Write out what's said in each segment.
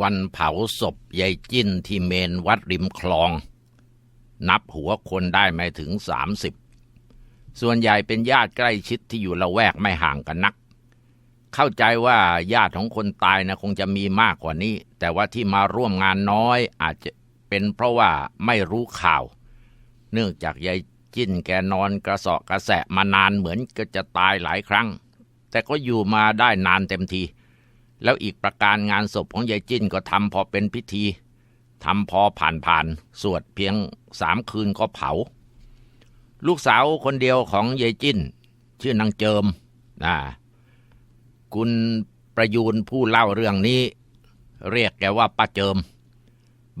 วันเผาศพยายจิ้นที่เมนวัดริมคลอง นับหัวคนได้ไม่ถึงสามสิบส่วนใหญ่เป็นญาติใกล้ชิดที่อยู่ละแวกไม่ห่างกันนัก เข้าใจว่าญาติของคนตายนะคงจะมีมากกว่านี้ แต่ว่าที่มาร่วมงานน้อยอาจจะเป็นเพราะว่าไม่รู้ข่าว เนื่องจากยายจิ้นแกนอนกระสาะกระแสะมานานเหมือนก็จะตายหลายครั้ง แต่ก็อยู่มาได้นานเต็มที แล้วอีกประการงานศพของยายจิ้นก็ทำพอเป็นพิธีทำพอผ่านๆสวดเพียงสามคืนก็เผา ลูกสาวคนเดียวของยายจิ้น ชื่อนางเจิมนะคุณประยูนผู้เล่าเรื่องนี้ เรียกแกว่าป้าเจิม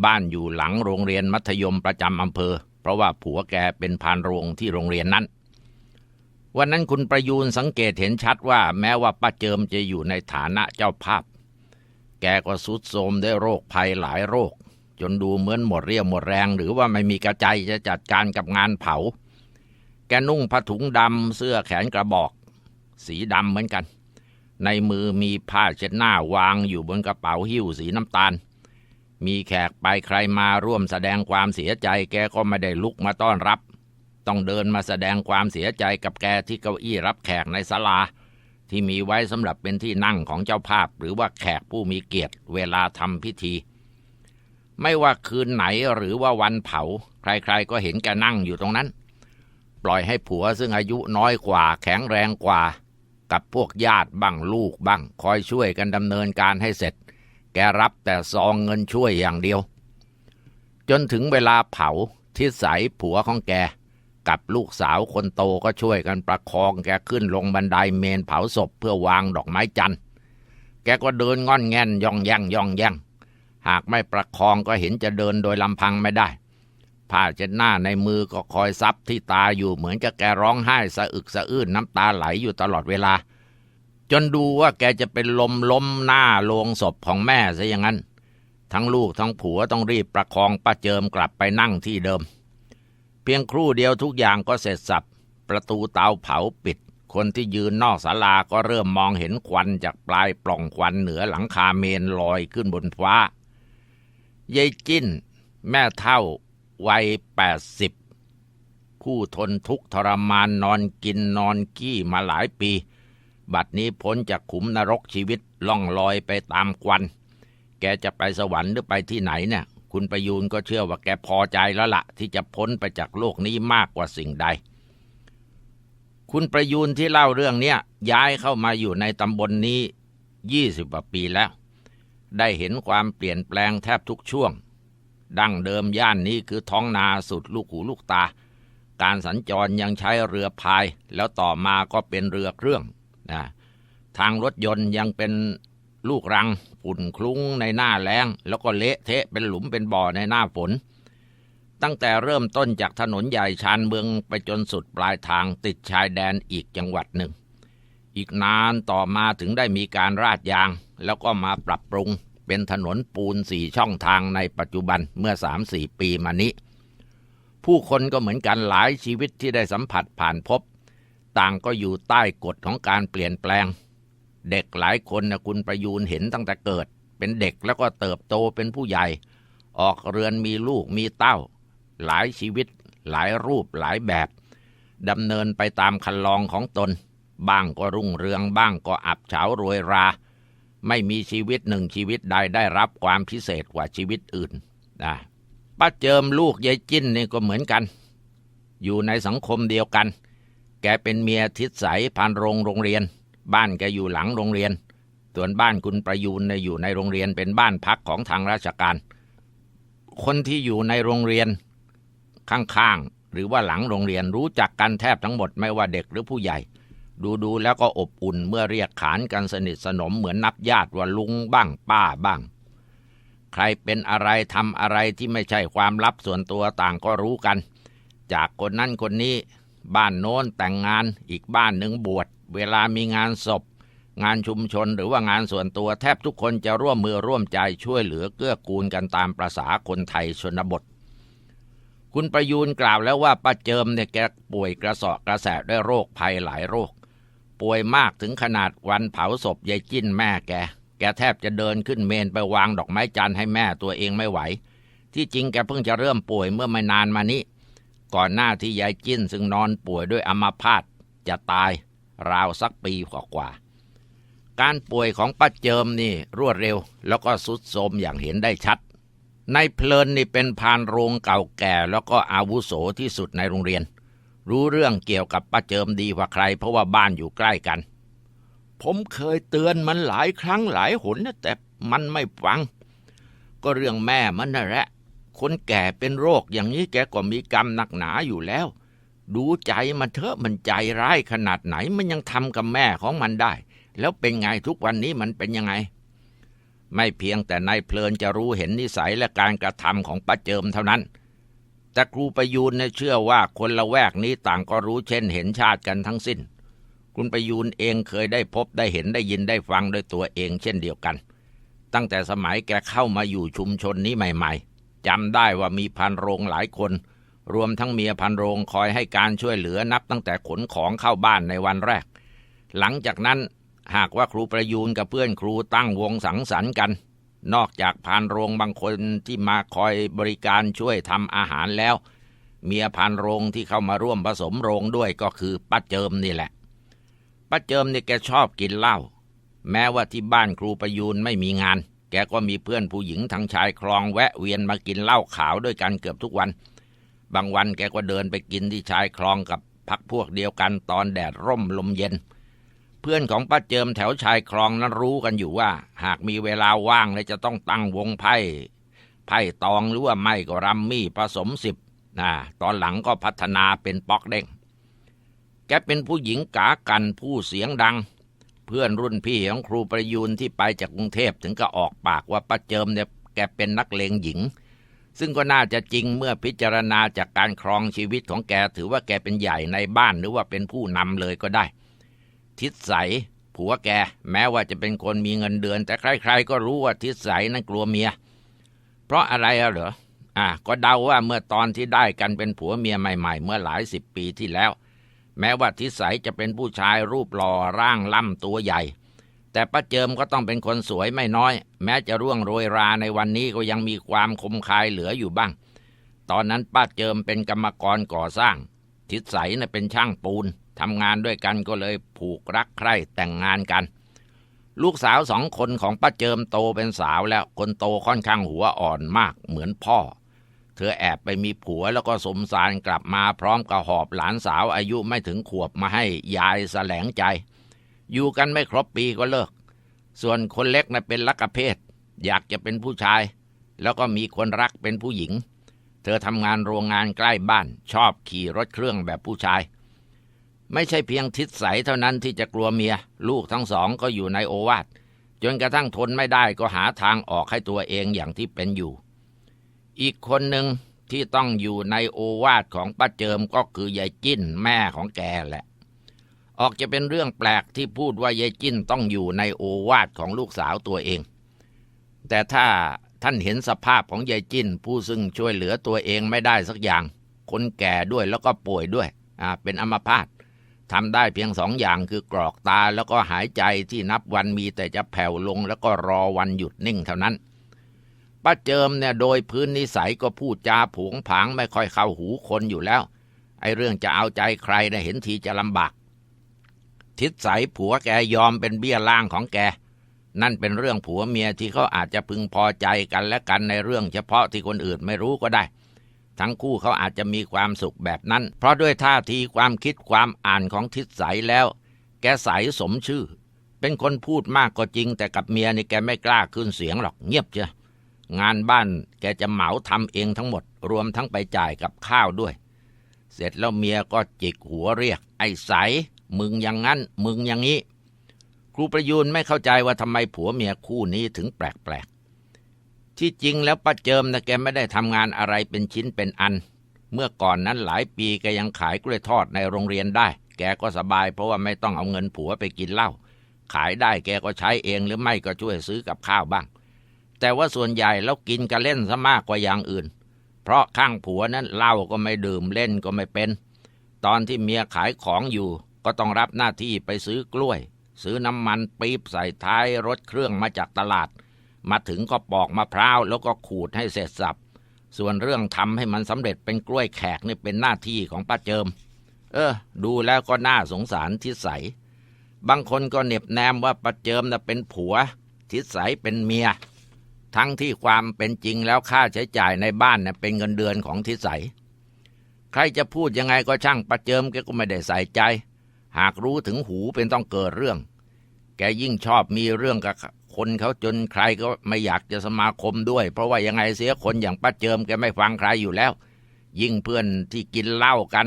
บ้านอยู่หลังโรงเรียนมัธยมประจำอำเภอ เพราะว่าผัวแกเป็นพานโรงที่โรงเรียนนั้น วันนั้นคุณประยูนสังเกตเห็นชัดว่าแม้ว่าป้าเจิมจะอยู่ในฐานะเจ้าภาพ แกก็สุดโทรมด้วยโรคภัยหลายโรค จนดูเหมือนหมดเรี่ยวหมดแรง หรือว่าไม่มีกระใจจะจัดการกับงานเผา แกนุ่งผ้าถุงดำเสื้อแขนกระบอก สีดำเหมือนกัน ในมือมีผ้าเช็ดหน้าวางอยู่บนกระเป๋าหิ้วสีน้ำตาล มีแขกไปใครมาร่วมแสดงความเสียใจ แกก็ไม่ได้ลุกมาต้อนรับ ต้องเดินมาแสดงความเสียใจกับแกที่เก้าอี้รับแขกในศาลา ที่มีไว้สำหรับเป็นที่นั่งของเจ้าภาพ หรือว่าแขกผู้มีเกียรติเวลาทำพิธี ไม่ว่าคืนไหนหรือว่าวันเผา ใครๆก็เห็นแกนั่งอยู่ตรงนั้น ปล่อยให้ผัวซึ่งอายุน้อยกว่า แข็งแรงกว่า กับพวกญาติบ้างลูกบ้างคอยช่วยกันดำเนินการให้เสร็จ แกรับแต่ซองเงินช่วยอย่างเดียว จนถึงเวลาเผาทิศใสผัวของแก กับลูกสาวคนโตก็ช่วยกันประคองแกขึ้นลงบันไดเมนเผาศพเพื่อวางดอกไม้จันทร์แกก็เดินง่อนแง่นย่องแย่งย่องแย่งหากไม่ประคองก็เห็นจะเดินโดยลำพังไม่ได้ ผ้าเช็ดหน้าในมือก็คอยซับที่ตาอยู่เหมือนจะแกร้องไห้สะอึกสะอื้นน้ำตาไหลอยู่ตลอดเวลา จนดูว่าแกจะเป็นลมล้มหน้าโลงศพของแม่ซะอย่างนั้น ทั้งลูกทั้งผัวต้องรีบประคองป้าเจิมกลับไปนั่งที่เดิม พียงครู่เดียวทุกอย่างก็เสร็จสับ ประตูเตาเผาปิด คนที่ยืนนอกศาลาก็เริ่มมองเห็นควันจากปลายปล่องควันเหนือหลังคาเมนลอยขึ้นบนฟ้ายายจิ้น แม่เท่า วัยแปดสิบผู้ทนทุกข์ทรมานนอนกินนอนกี้มาหลายปี บัดนี้พ้นจากขุมนรกชีวิตล่องลอยไปตามควัน แกจะไปสวรรค์หรือไปที่ไหนเนี่ย คุณประยูนก็เชื่อว่าแกพอใจแล้วละ่ะ ที่จะพ้นไปจากโลกนี้มากกว่าสิ่งใด คุณประยูนที่เล่าเรื่องเนี้ยย้ายเข้ามาอยู่ในตำบลนนี้ยี่สิบกว่าปีแล้ว ได้เห็นความเปลี่ยนแปลงแทบทุกช่วง ดั้งเดิมย่านนี้คือท้องนาสุดลูกหูลูกตา การสัญจรยังใช้เรือพาย แล้วต่อมาก็เป็นเรือเครื่องนะทางรถยนต์ยังเป็น ลูกรังฝุ่นคลุ้งในหน้าแล้ง แล้วก็เละเทะเป็นหลุมเป็นบ่อในหน้าฝน ตั้งแต่เริ่มต้นจากถนนใหญ่ชานเมืองไปจนสุดปลายทางติดชายแดนอีกจังหวัดหนึ่ง อีกนานต่อมาถึงได้มีการราดยาง แล้วก็มาปรับปรุงเป็นถนนปูนสี่ช่องทางในปัจจุบันเมื่อสามสี่ปีมานี้ ผู้คนก็เหมือนกันหลายชีวิตที่ได้สัมผัสผ่านพบ ต่างก็อยู่ใต้กฎของการเปลี่ยนแปลง เด็กหลายคนนะคุณประยูนเห็นตั้งแต่เกิด เป็นเด็กแล้วก็เติบโตเป็นผู้ใหญ่ ออกเรือนมีลูกมีเต้า หลายชีวิต หลายรูปหลายแบบดำเนินไปตามคันลองของตน บ้างก็รุ่งเรืองบ้างก็อับเฉารวยรา ไม่มีชีวิตหนึ่งชีวิตใดได้รับความพิเศษกว่าชีวิตอื่นนะป้าเจิมลูกยายจิ้นนี่ก็เหมือนกัน อยู่ในสังคมเดียวกัน แกเป็นเมียทิศใสพานโรงโรงเรียน บ้านแกอยู่หลังโรงเรียน ส่วนบ้านคุณประยูนเนี่ยอยู่ในโรงเรียนเป็นบ้านพักของทางราชการ คนที่อยู่ในโรงเรียนข้างๆหรือว่าหลังโรงเรียนรู้จักกันแทบทั้งหมดไม่ว่าเด็กหรือผู้ใหญ่ ดูๆแล้วก็อบอุ่นเมื่อเรียกขานกันสนิทสนมเหมือนนับญาติว่าลุงบ้างป้าบ้างใครเป็นอะไรทำอะไรที่ไม่ใช่ความลับส่วนตัวต่างก็รู้กัน จากคนนั้นคนนี้ บ้านโน้นแต่งงานอีกบ้านหนึ่งบวช เวลามีงานศพ งานชุมชนหรือว่างานส่วนตัวแทบทุกคนจะร่วมมือร่วมใจช่วยเหลือเกื้อกูลกันตามประษาคนไทยชนบท คุณประยูนกล่าวแล้วว่าป้าเจิมเนี่ยแกป่วยกระสอบกระแสด้วยโรคภัยหลายโรค ป่วยมากถึงขนาดวันเผาศพยายจิ้นแม่แกแกแทบจะเดินขึ้นเมนไปวางดอกไม้จันทร์ให้แม่ตัวเองไม่ไหว ที่จริงแกเพิ่งจะเริ่มป่วยเมื่อไม่นานมานี้ ก่อนหน้าที่ยายจิ้นซึ่งนอนป่วยด้วยอัมาพาตจะตาย ราวสักปีกว่าๆการป่วยของป้าเจิมนี่รวดเร็ว แล้วก็สุดโทมอย่างเห็นได้ชัดในเพลินนี่เป็นพานโรงเก่าแก่ แล้วก็อาวุโสที่สุดในโรงเรียน รู้เรื่องเกี่ยวกับป้าเจิมดีกว่าใคร เพราะว่าบ้านอยู่ใกล้กัน ผมเคยเตือนมันหลายครั้งหลายหนนะแต่มันไม่ฟัง ก็เรื่องแม่มันน่ะแหละคนแก่เป็นโรคอย่างนี้แกก็มีกรรมหนักหนาอยู่แล้ว ดูใจมันเถอะมันใจร้ายขนาดไหนมันยังทำกับแม่ของมันได้ แล้วเป็นไงทุกวันนี้มันเป็นยังไง ไม่เพียงแต่นายเพลินจะรู้เห็นนิสัยและการกระทำของป้าเจิมเท่านั้น แต่ครูประยูนเนี่ยเชื่อว่าคนละแวกนี้ต่างก็รู้เช่นเห็นชาติกันทั้งสิ้น คุณประยูนเองเคยได้พบได้เห็นได้ยินได้ฟังด้วยตัวเองเช่นเดียวกัน ตั้งแต่สมัยแกเข้ามาอยู่ชุมชนนี้ใหม่ ๆจำได้ว่ามีพันโรงหลายคน รวมทั้งเมียพันโรงคอยให้การช่วยเหลือนับตั้งแต่ขนของเข้าบ้านในวันแรก หลังจากนั้นหากว่าครูประยูนกับเพื่อนครูตั้งวงสังสรรค์กัน นอกจากพานโรงบางคนที่มาคอยบริการช่วยทำอาหารแล้ว เมียพานโรงที่เข้ามาร่วมผสมโรงด้วยก็คือป้าเจิมนี่แหละป้าเจิมนี่แกชอบกินเหล้าแม้ว่าที่บ้านครูประยูนไม่มีงาน แกก็มีเพื่อนผู้หญิงทั้งชายคลองแวะเวียนมากินเหล้าขาวด้วยกันเกือบทุกวัน บางวันแกก็เดินไปกินที่ชายคลองกับพักพวกเดียวกันตอนแดดร่มลมเย็น เพื่อนของป้าเจิมแถวชายคลองนั้นรู้กันอยู่ว่า หากมีเวลาว่างและจะต้องตั้งวงไพ่ไพ่ตองหรือว่าไม่ก็รัมมี่ผสมสิบนะตอนหลังก็พัฒนาเป็นป๊อกเด้งแกเป็นผู้หญิงกากันผู้เสียงดัง เพื่อนรุ่นพี่ของครูประยูนที่ไปจากกรุงเทพถึงก็ออกปากว่าป้าเจิมเนี่ยแกเป็นนักเลงหญิง ซึ่งก็น่าจะจริงเมื่อพิจารณาจากการครองชีวิตของแกถือว่าแกเป็นใหญ่ในบ้านหรือว่าเป็นผู้นำเลยก็ได้ ทิศใสผัวแกแม้ว่าจะเป็นคนมีเงินเดือน แต่ใครๆก็รู้ว่าทิศใสนั้นกลัวเมีย เพราะอะไรอะเหรออะก็เดาว่าเมื่อตอนที่ได้กันเป็นผัวเมียใหม่ ๆ เมื่อหลายสิบปีที่แล้ว แม้ว่าทิศใสจะเป็นผู้ชายรูปหล่อร่างล่ำตัวใหญ่ แต่ป้าเจิมก็ต้องเป็นคนสวยไม่น้อย แม้จะร่วงโรยราในวันนี้ก็ยังมีความคมคายเหลืออยู่บ้าง ตอนนั้นป้าเจิมเป็นกรรมกรก่อสร้าง ทิศใสน่ะเป็นช่างปูนทำงานด้วยกันก็เลยผูกรักใคร่แต่งงานกัน ลูกสาวสองคนของป้าเจิมโตเป็นสาวแล้วคนโตค่อนข้างหัวอ่อนมากเหมือนพ่อ เธอแอบไปมีผัวแล้วก็สมสารกลับมาพร้อมกับหอบหลานสาวอายุไม่ถึงขวบมาให้ยายแสลงใจ อยู่กันไม่ครบปีก็เลิก ส่วนคนเล็กนะเป็นลักเพศ อยากจะเป็นผู้ชาย แล้วก็มีคนรักเป็นผู้หญิง เธอทำงานโรงงานใกล้บ้าน ชอบขี่รถเครื่องแบบผู้ชาย ไม่ใช่เพียงทิศใสเท่านั้นที่จะกลัวเมีย ลูกทั้งสองก็อยู่ในโอวาทจนกระทั่งทนไม่ได้ก็หาทางออกให้ตัวเองอย่างที่เป็นอยู่ อีกคนหนึ่งที่ต้องอยู่ในโอวาทของป้าเจิมก็คือยายจิ้นแม่ของแกแหละ ออกจะเป็นเรื่องแปลกที่พูดว่ายายจิ้นต้องอยู่ในโอวาทของลูกสาวตัวเอง แต่ถ้าท่านเห็นสภาพของยายจิ้น ผู้ซึ่งช่วยเหลือตัวเองไม่ได้สักอย่าง คนแก่ด้วยแล้วก็ป่วยด้วยอ่าเป็นอัมพาตทำได้เพียงสองอย่างคือกรอกตาแล้วก็หายใจที่นับวันมีแต่จะแผ่วลงแล้วก็รอวันหยุดนิ่งเท่านั้นป้าเจิมเนี่ยโดยพื้นนิสัยก็พูดจาผงผางไม่ค่อยเข้าหูคนอยู่แล้ว ไอ้เรื่องจะเอาใจใครนะเห็นทีจะลำบาก ทิศใสผัวแกยอมเป็นเบี้ยล่างของแก นั่นเป็นเรื่องผัวเมียที่เขาอาจจะพึงพอใจกันและกันในเรื่องเฉพาะที่คนอื่นไม่รู้ก็ได้ ทั้งคู่เขาอาจจะมีความสุขแบบนั้น เพราะด้วยท่าทีความคิดความอ่านของทิศใสแล้ว แกใสสมชื่อ เป็นคนพูดมากก็จริง แต่กับเมียนี่แกไม่กล้าขึ้นเสียงหรอกเงียบเชียงานบ้านแกจะเหมาทำเองทั้งหมด รวมทั้งไปจ่ายกับข้าวด้วย เสร็จแล้วเมียก็จิกหัวเรียก ไอ้ใส มึงอย่างนั้น มึงอย่างนี้ ครูประยูนไม่เข้าใจว่าทำไมผัวเมียคู่นี้ถึงแปลกๆ ที่จริงแล้วป้าเจิมนะแกไม่ได้ทำงานอะไรเป็นชิ้นเป็นอัน เมื่อก่อนนั้นหลายปีแกยังขายกล้วยทอดในโรงเรียนได้ แกก็สบายเพราะว่าไม่ต้องเอาเงินผัวไปกินเหล้า ขายได้แกก็ใช้เองหรือไม่ก็ช่วยซื้อกับข้าวบ้าง แต่ว่าส่วนใหญ่แล้วกินกันเล่นซะมากกว่าอย่างอื่น เพราะข้างผัวนั้นเหล้าก็ไม่ดื่มเล่นก็ไม่เป็นตอนที่เมียขายของอยู่ ก็ต้องรับหน้าที่ไปซื้อกล้วย ซื้อน้ำมันปี๊บใส่ท้ายรถเครื่องมาจากตลาด มาถึงก็ปอกมะพร้าวแล้วก็ขูดให้เสร็จสับ ส่วนเรื่องทำให้มันสำเร็จเป็นกล้วยแขกนี่เป็นหน้าที่ของป้าเจิม เออ ดูแล้วก็น่าสงสารทิสัยบางคนก็เน็บแนมว่าป้าเจิมน่ะเป็นผัว ทิสัยเป็นเมีย ทั้งที่ความเป็นจริงแล้วค่าใช้จ่ายในบ้านเน่ยเป็นเงินเดือนของทิสัยใครจะพูดยังไงก็ช่างป้าเจิมแกก็ไม่ได้ใส่ใจ หากรู้ถึงหูเป็นต้องเกิดเรื่อง แกยิ่งชอบมีเรื่องกับคนเขาจนใครก็ไม่อยากจะสมาคมด้วย เพราะว่ายังไงเสียคนอย่างป้าเจิมแกไม่ฟังใครอยู่แล้ว ยิ่งเพื่อนที่กินเหล้ากัน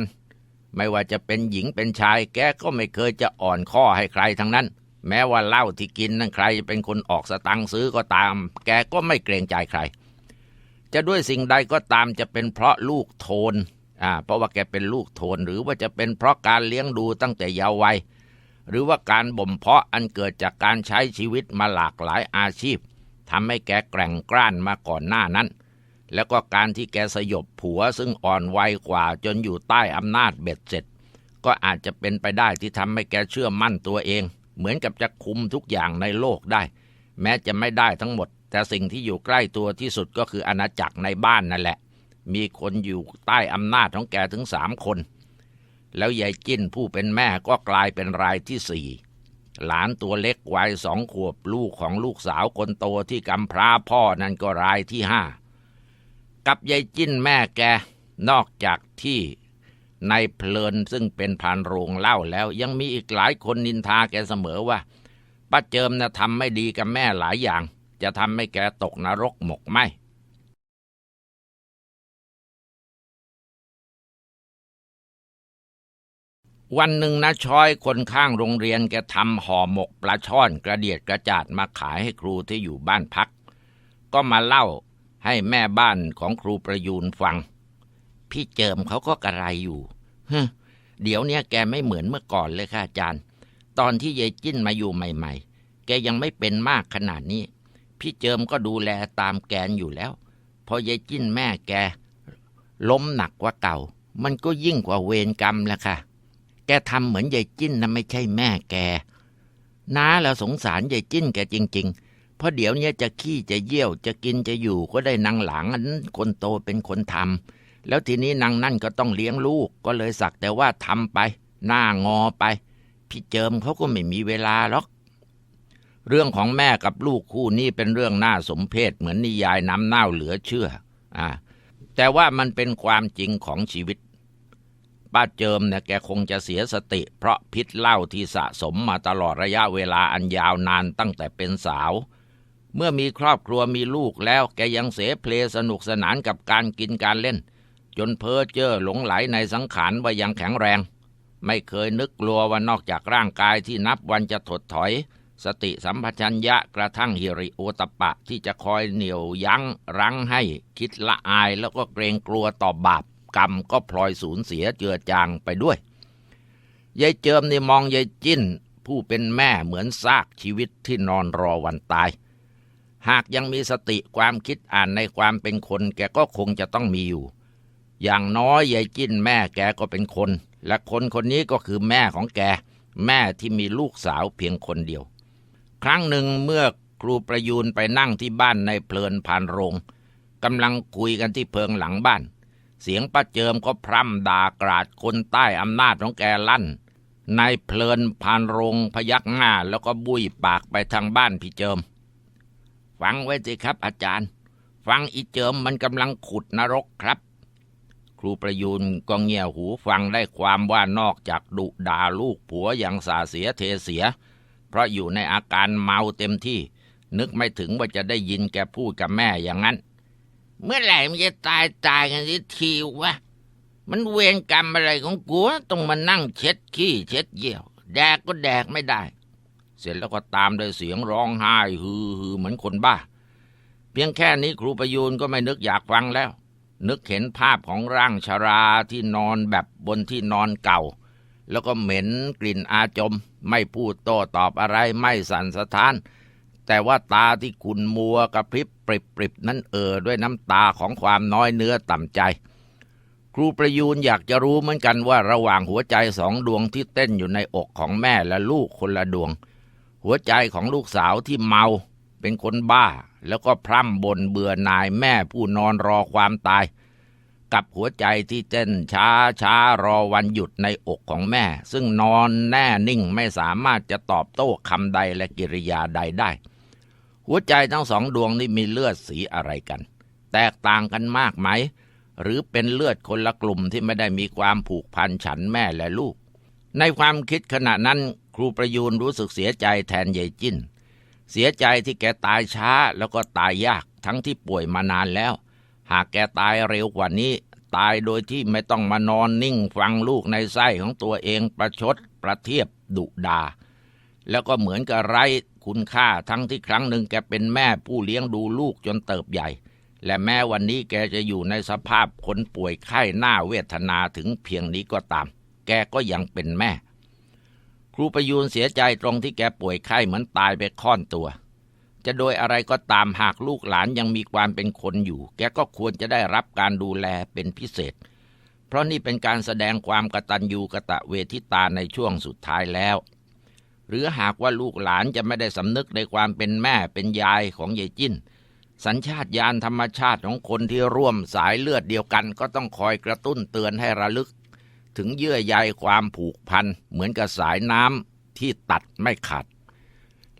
ไม่ว่าจะเป็นหญิงเป็นชาย แกก็ไม่เคยจะอ่อนข้อให้ใครทั้งนั้น แม้ว่าเหล้าที่กินนั้นใครจะเป็นคนออกสตังค์ซื้อก็ตาม แกก็ไม่เกรงใจใคร จะด้วยสิ่งใดก็ตามจะเป็นเพราะลูกโทน อ่าเพราะว่าแกเป็นลูกโทนหรือว่าจะเป็นเพราะการเลี้ยงดูตั้งแต่เยาว์วัยหรือว่าการบ่มเพาะอันเกิดจากการใช้ชีวิตมาหลากหลายอาชีพทำให้แกแกร่งกร้านมาก่อนหน้านั้น แล้วก็การที่แกสยบผัวซึ่งอ่อนวัยกว่าจนอยู่ใต้อำนาจเบ็ดเสร็จ ก็อาจจะเป็นไปได้ที่ทำให้แกเชื่อมั่นตัวเอง เหมือนกับจะคุมทุกอย่างในโลกได้ แม้จะไม่ได้ทั้งหมด แต่สิ่งที่อยู่ใกล้ตัวที่สุดก็คืออาณาจักรในบ้านนั่นแหละ มีคนอยู่ใต้อำนาจของแกถึงสามคน แล้วยายจิ้นผู้เป็นแม่ก็กลายเป็นรายที่สี่หลานตัวเล็กวัยสองขวบลูกของลูกสาวคนโตที่กำพร้าพ่อนั่นก็รายที่ห้ากับยายจิ้นแม่แกนอกจากที่ในเพลินซึ่งเป็นพานโรงเล่าแล้ว ยังมีอีกหลายคนนินทาแกเสมอว่าป้าเจิมนะทำไม่ดีกับแม่หลายอย่าง จะทำให้แกตกนรกหมกไหม วันหนึ่งนะช้อยคนข้างโรงเรียนแกทำห่อหมกปลาช่อนกระเดียดกระจาดมาขายให้ครูที่อยู่บ้านพัก ก็มาเล่าให้แม่บ้านของครูประยูนฟัง พี่เจิมเขาก็กระไรอยู่เฮ้เดี๋ยวเนี้ยแกไม่เหมือนเมื่อก่อนเลยค่ะอาจารย์ ตอนที่ยายจิ้นมาอยู่ใหม่ ๆ แกยังไม่เป็นมากขนาดนี้ พี่เจิมก็ดูแลตามแกนอยู่แล้ว พอยายจิ้นแม่แก ล้มหนักกว่าเก่า มันก็ยิ่งกว่าเวรกรรมแล้วค่ะ ทำเหมือนยายจิ้นนะไม่ใช่แม่แกน้าแล้วสงสารยายจิ้นแกจริง ๆ เพราะเดี๋ยวเนี้จะขี้จะเยี่ยวจะกินจะอยู่ก็ได้นางหลังอันนั้นคนโตเป็นคนทำแล้วทีนี้นางนั่นก็ต้องเลี้ยงลูกก็เลยสักแต่ว่าทำไป หน้างอไป พี่เจิมเขาก็ไม่มีเวลาหรอกเรื่องของแม่กับลูกคู่นี้เป็นเรื่องน่าสมเพชเหมือนนิยายน้ำเน่าเหลือเชื่อ อ่า แต่ว่ามันเป็นความจริงของชีวิต ป้าเจิมเนี่ยแกคงจะเสียสติ เพราะพิษเหล้าที่สะสมมาตลอดระยะเวลาอันยาวนานตั้งแต่เป็นสาว เมื่อมีครอบครัวมีลูกแล้วแกยังเสเพลสนุกสนานกับการกินการเล่น จนเพ้อเจ้อหลงไหลในสังขารว่ายังแข็งแรง ไม่เคยนึกกลัวว่านอกจากร่างกายที่นับวันจะถดถอย สติสัมปชัญญะกระทั่งฮิริโอตปะที่จะคอยเหนี่ยวยั้งรั้งให้คิดละอายแล้วก็เกรงกลัวต่อบาป กรรมก็พลอยสูญเสียเจือจางไปด้วย ยายเจิมนี่มองยายจิ้น ผู้เป็นแม่เหมือนซากชีวิตที่นอนรอวันตาย หากยังมีสติความคิดอ่านในความเป็นคนแกก็คงจะต้องมีอยู่ อย่างน้อยยายจิ้นแม่แกก็เป็นคน และคนคนนี้ก็คือแม่ของแก แม่ที่มีลูกสาวเพียงคนเดียว ครั้งหนึ่งเมื่อครูประยูนไปนั่งที่บ้านในเพลินพานโรงกำลังคุยกันที่เพิงหลังบ้าน เสียงป้าเจิมก็พร่ำด่ากราดคนใต้อำนาจของแกลั่นในเพลินพานรงพยักหน้าแล้วก็บุยปากไปทางบ้านพี่เจิม ฟังไว้สิครับอาจารย์ ฟังอีเจิมมันกำลังขุดนรกครับ ครูประยูนก็เงี่ยหูฟังได้ความว่านอกจากดุด่าลูกผัวอย่างสาเสียเทเสีย เพราะอยู่ในอาการเมาเต็มที่ นึกไม่ถึงว่าจะได้ยินแกพูดกับแม่อย่างนั้น เมื่อไหร่มันจะตายตายกันสิทีวะ มันเวรกรรมอะไรของกูวต้องมานั่งเช็ดขี้เช็ดเยี่ยว แดกก็แดกไม่ได้ เสร็จแล้วก็ตามด้วยเสียงร้องไห้ฮือฮือเหมือนคนบ้า เพียงแค่นี้ครูประยูนก็ไม่นึกอยากฟังแล้ว นึกเห็นภาพของร่างชราที่นอนแบบบนที่นอนเก่า แล้วก็เหม็นกลิ่นอาจม ไม่พูดโต้ตอบอะไรไม่สั่นสะท้าน แต่ว่าตาที่ขุนมัวกระพริบปริบปริบนั้นเอ่อด้วยน้ำตาของความน้อยเนื้อต่ำใจ ครูประยูนอยากจะรู้เหมือนกันว่าระหว่างหัวใจสองดวงที่เต้นอยู่ในอกของแม่และลูกคนละดวง หัวใจของลูกสาวที่เมาเป็นคนบ้า แล้วก็พร่ำบนเบื่อนายแม่ผู้นอนรอความตาย กับหัวใจที่เต้นช้าช้ารอวันหยุดในอกของแม่ ซึ่งนอนแน่นิ่งไม่สามารถจะตอบโต้คำใดและกิริยาใดได้ หัวใจทั้งสองดวงนี้มีเลือดสีอะไรกัน แตกต่างกันมากไหม หรือเป็นเลือดคนละกลุ่มที่ไม่ได้มีความผูกพันฉันแม่และลูก ในความคิดขณะนั้นครูประยูนรู้สึกเสียใจแทนยายจิ้นเสียใจที่แกตายช้าแล้วก็ตายยากทั้งที่ป่วยมานานแล้ว หากแกตายเร็วกว่านี้ ตายโดยที่ไม่ต้องมานอนนิ่งฟังลูกในไส้ของตัวเองประชดประเทียบดุดา แล้วก็เหมือนกับไร้ คุณค่าทั้งที่ครั้งหนึ่งแกเป็นแม่ผู้เลี้ยงดูลูกจนเติบใหญ่ และแม้วันนี้แกจะอยู่ในสภาพคนป่วยไข้หน้าเวทนาถึงเพียงนี้ก็ตาม แกก็ยังเป็นแม่ ครูประยูนเสียใจตรงที่แกป่วยไข้เหมือนตายไปค่อนตัว จะโดยอะไรก็ตามหากลูกหลานยังมีความเป็นคนอยู่ แกก็ควรจะได้รับการดูแลเป็นพิเศษ เพราะนี่เป็นการแสดงความกตัญญูกะตะเวทิตาในช่วงสุดท้ายแล้ว หรือหากว่าลูกหลานจะไม่ได้สำนึกในความเป็นแม่เป็นยายของยายจิ้น สัญชาตญาณธรรมชาติของคนที่ร่วมสายเลือดเดียวกัน ก็ต้องคอยกระตุ้นเตือนให้ระลึก ถึงเยื่อใยความผูกพันเหมือนกับสายน้ำที่ตัดไม่ขาด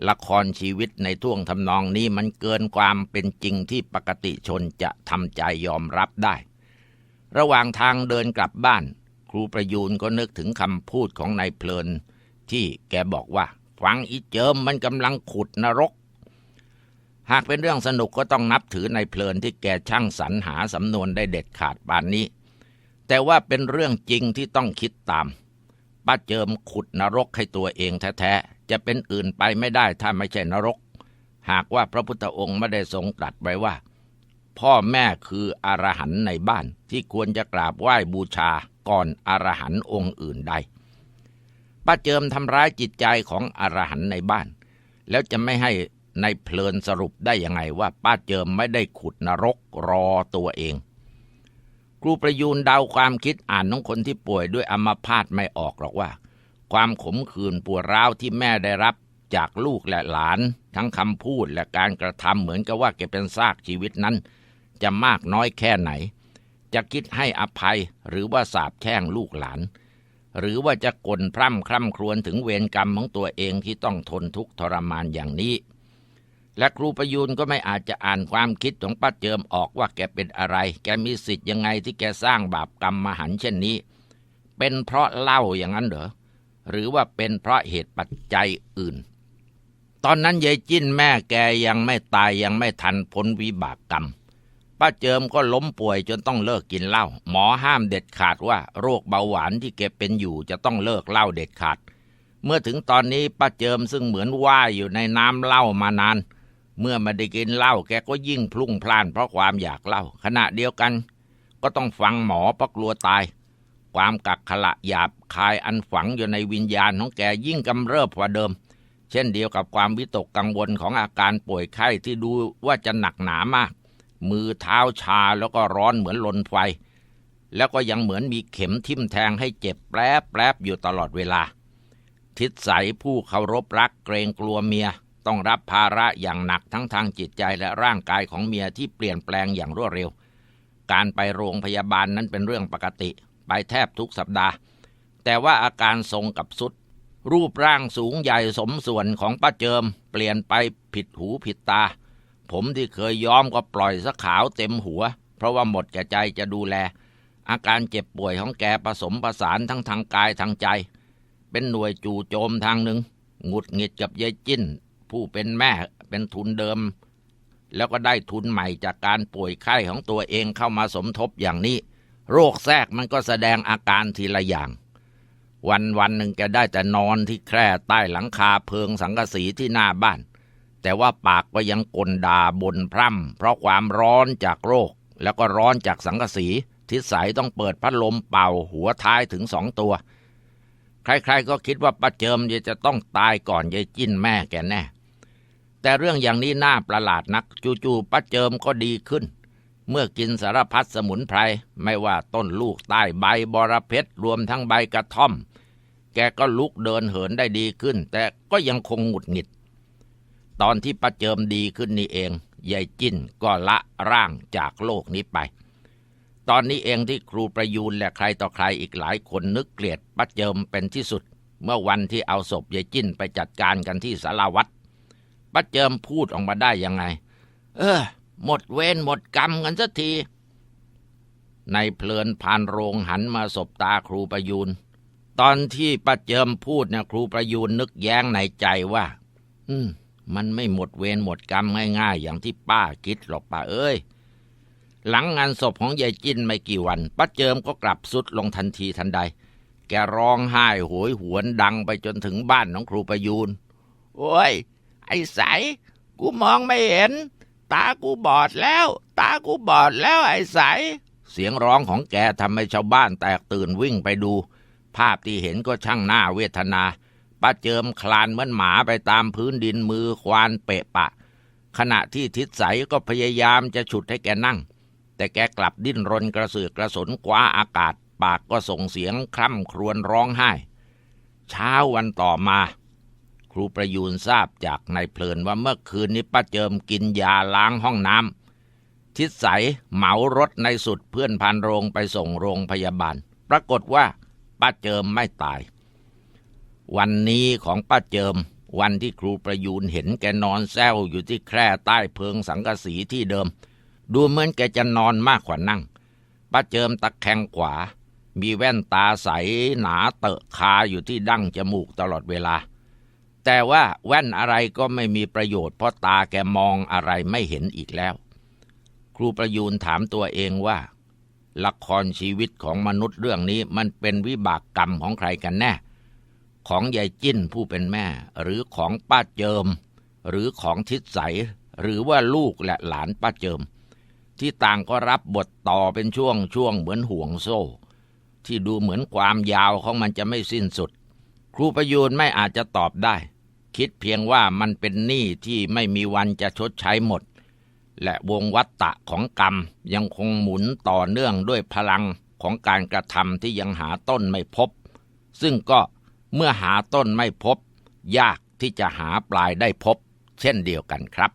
ละครชีวิตในท่วงทำนองนี้มันเกินความเป็นจริงที่ปกติชนจะทำใจยอมรับได้ ระหว่างทางเดินกลับบ้าน ครูประยูนก็นึกถึงคำพูดของนายเพลิน ที่แกบอกว่า ฟังอีเจิมมันกำลังขุดนรก หากเป็นเรื่องสนุกก็ต้องนับถือในเพลินที่แกช่างสรรหาสำนวนได้เด็ดขาดปานนี้ แต่ว่าเป็นเรื่องจริงที่ต้องคิดตาม ป้าเจิมขุดนรกให้ตัวเองแท้ๆ จะเป็นอื่นไปไม่ได้ถ้าไม่ใช่นรก หากว่าพระพุทธองค์ไม่ได้ทรงตรัสไว้ว่า พ่อแม่คืออรหันในบ้านที่ควรจะกราบไหว้บูชาก่อนอรหันองค์อื่นใด ป้าเจิมทำร้ายจิตใจของอรหันต์ในบ้าน แล้วจะไม่ให้ในเพลินสรุปได้ยังไงว่าป้าเจิมไม่ได้ขุดนรกรอตัวเอง ครูประยูนเดาความคิดอ่านของคนที่ป่วยด้วยอัมพาตไม่ออกหรอกว่า ความขมขื่นปวดร้าวที่แม่ได้รับจากลูกและหลาน ทั้งคำพูดและการกระทำเหมือนกับว่าแกเป็นซากชีวิตนั้น จะมากน้อยแค่ไหน จะคิดให้อภัยหรือว่าสาบแช่งลูกหลาน หรือว่าจะกลนพร่ำคร่ำครวญถึงเวรกรรมของตัวเองที่ต้องทนทุกข์ทรมานอย่างนี้ และครูประยูนก็ไม่อาจจะอ่านความคิดของป้าเจิมออกว่าแกเป็นอะไร แกมีสิทธิ์ยังไงที่แกสร้างบาปกรรมมหันเช่นนี้ เป็นเพราะเล้าอย่างนั้นเหรอหรือว่าเป็นเพราะเหตุปัจจัยอื่น ตอนนั้นยายจิ้นแม่แกยังไม่ตายยังไม่ทันพ้นวิบากกรรม ป้าเจิมก็ล้มป่วยจนต้องเลิกกินเหล้าหมอห้ามเด็ดขาดว่าโรคเบาหวานที่แกเป็นอยู่จะต้องเลิกเหล้าเด็ดขาด เมื่อถึงตอนนี้ป้าเจิมซึ่งเหมือนว่ายอยู่ในน้ำเหล้ามานาน เมื่อไม่ได้กินเหล้าแกก็ยิ่งพลุ่งพล่านเพราะความอยากเหล้าขณะเดียวกัน ก็ต้องฟังหมอเพราะกลัวตาย ความกักขละหยาบคายอันฝังอยู่ในวิญญาณของแกยิ่งกำเริบกว่าเดิม เช่นเดียวกับความวิตกกังวลของอาการป่วยไข้ที่ดูว่าจะหนักหนามาก มือเท้าชาแล้วก็ร้อนเหมือนลนไฟ แล้วก็ยังเหมือนมีเข็มทิ่มแทงให้เจ็บแปรแปรอยู่ตลอดเวลา ทิศใสผู้เคารพรักเกรงกลัวเมียต้องรับภาระอย่างหนักทั้งทางจิตใจและร่างกายของเมียที่เปลี่ยนแปลงอย่างรวดเร็ว การไปโรงพยาบาลนั้นเป็นเรื่องปกติ ไปแทบทุกสัปดาห์ แต่ว่าอาการทรงกับสุด รูปร่างสูงใหญ่สมส่วนของป้าเจิม เปลี่ยนไปผิดหูผิดตา ผมที่เคยย้อมก็ปล่อยสะขาวเต็มหัว เพราะว่าหมดแก่ใจจะดูแล อาการเจ็บป่วยของแกผสมผสานทั้งทางกายทางใจ เป็นหน่วยจู่โจมทางหนึ่งหงุดหงิดกับยายจิ้น ผู้เป็นแม่เป็นทุนเดิม แล้วก็ได้ทุนใหม่จากการป่วยไข้ของตัวเองเข้ามาสมทบอย่างนี้ โรคแทรกมันก็แสดงอาการทีละอย่างวันวันหนึ่งแกได้แต่นอนที่แคร่ใต้หลังคาเพิงสังกะสีที่หน้าบ้าน แต่ว่าปากก็ยังกลด่าบนพร่ำเพราะความร้อนจากโรค แล้วก็ร้อนจากสังกะสี ทิศสายต้องเปิดพัดลมเป่าหัวท้ายถึงสองตัว ใครๆก็คิดว่าป้าเจิมจะต้องตายก่อนยายจิ้นแม่แกแน่ แต่เรื่องอย่างนี้น่าประหลาดนัก จู่ๆป้าเจิมก็ดีขึ้น เมื่อกินสารพัดสมุนไพรไม่ว่าต้นลูกใต้ใบบอระเพ็ดรวมทั้งใบกระท่อม แกก็ลุกเดินเหินได้ดีขึ้น แต่ก็ยังคงหงุดหงิด ตอนที่ป้าเจิมดีขึ้นนี่เองยายจิ้นก็ละร่างจากโลกนี้ไป ตอนนี้เองที่ครูประยูนและใครต่อใครอีกหลายคนนึกเกลียดป้าเจิมเป็นที่สุด เมื่อวันที่เอาศพยายจิ้นไปจัดการกันที่สาราวัดป้าเจิมพูดออกมาได้ยังไง เออ หมดเวรหมดกรรมกันสักทีในเพลินพานโรงหันมาสบตาครูประยูน ตอนที่ป้าเจิมพูดเนี่ยครูประยูนนึกแย้งในใจว่า อืม มันไม่หมดเวรหมดกรรมง่ายๆ อย่างที่ป้าคิดหรอกป้าเอ้ย หลังงานศพของยายจิ้นไม่กี่วันป้าเจิมก็กลับสุดลงทันทีทันใด แกร้องไห้โหยหวนดังไปจนถึงบ้านของครูประยูน โอ้ย ไอ้ใส กูมองไม่เห็น ตากูบอดแล้ว ตากูบอดแล้วไอ้ใส เสียงร้องของแกทำให้ชาวบ้านแตกตื่นวิ่งไปดู ภาพที่เห็นก็ช่างหน้าเวทนา ป้าเจิมคลานเหมือนหมาไปตามพื้นดินมือควานเปะปะ ขณะที่ทิศใสก็พยายามจะฉุดให้แกนั่ง แต่แกกลับดิ้นรนกระสือกกระสนคว้าอากาศ ปากก็ส่งเสียงคร่ำครวญร้องไห้ เช้าวันต่อมา ครูประยูนทราบจากนายเพลินว่าเมื่อคืนนี้ป้าเจิมกินยาล้างห้องน้ำทิศใสเหมารถในสุดเพื่อนพันโรงไปส่งโรงพยาบาล ปรากฏว่าป้าเจิมไม่ตาย วันนี้ของป้าเจิม วันที่ครูประยูนเห็นแกนอนแซวอยู่ที่แคร่ใต้เพิงสังกะสีที่เดิม ดูเหมือนแกจะนอนมากกว่านั่งป้าเจิมตะแคงขวา มีแว่นตาใสหนาเตอะคาอยู่ที่ดั้งจมูกตลอดเวลา แต่ว่าแว่นอะไรก็ไม่มีประโยชน์เพราะตาแกมองอะไรไม่เห็นอีกแล้ว ครูประยูนถามตัวเองว่า ละครชีวิตของมนุษย์เรื่องนี้มันเป็นวิบากกรรมของใครกันแน่ ของยายจิ้นผู้เป็นแม่ หรือของป้าเจิม หรือของทิศใส หรือว่าลูกและหลานป้าเจิม ที่ต่างก็รับบทต่อเป็นช่วงช่วงเหมือนห่วงโซ่ ที่ดูเหมือนความยาวของมันจะไม่สิ้นสุด ครูประยูนไม่อาจจะตอบได้ คิดเพียงว่ามันเป็นหนี้ที่ไม่มีวันจะชดใช้หมด และวงวัฏฏะของกรรมยังคงหมุนต่อเนื่องด้วยพลังของการกระทำที่ยังหาต้นไม่พบ ซึ่งก็ เมื่อหาต้นไม่พบ ยากที่จะหาปลายได้พบ เช่นเดียวกันครับ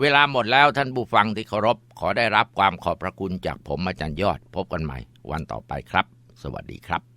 เวลาหมดแล้วท่านผู้ฟังที่เคารพ ขอได้รับความขอบพระคุณจากผมอาจารย์ยอด พบกันใหม่ วันต่อไปครับ สวัสดีครับ